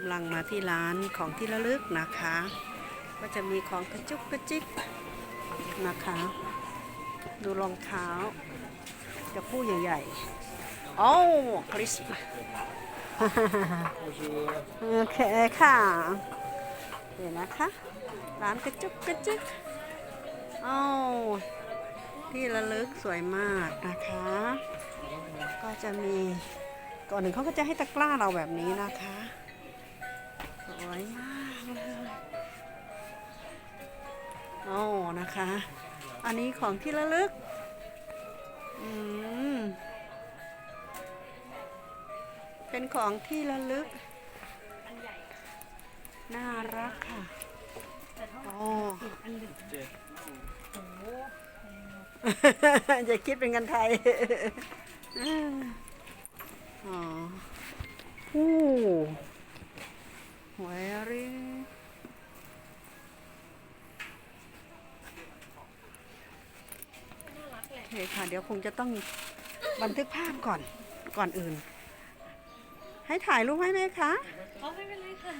กำลังมาที่ร้านของที่ระลึกนะคะ ก็จะมีของกระจุกกระจิกนะคะ ดูรองเท้า จะคู่ใหญ่ๆ โอ้คริสต์มาโอเคค่ะเดี๋ยวนะคะ ร้านกระจุกกระจิกเอ้ที่ระลึกสวยมากนะคะ ก็จะมีก่อนหนึ่งเขาก็จะให้ตะกร้าเราแบบนี้นะคะ วยมากเลยโอ้นะคะ อันนี้ของที่ระลึก อืม เป็นของที่ระลึก น่ารักค่ะโอ้อย่าคิดเป็นกันไทยอ๋อผู้ หวยรีโอเคค่ะ เดี๋ยวคงจะต้องบันทึกภาพก่อนก่อนอื่น ให้ถ่ายรูปให้ไหมคะ เขาไม่เป็นไรค่ะ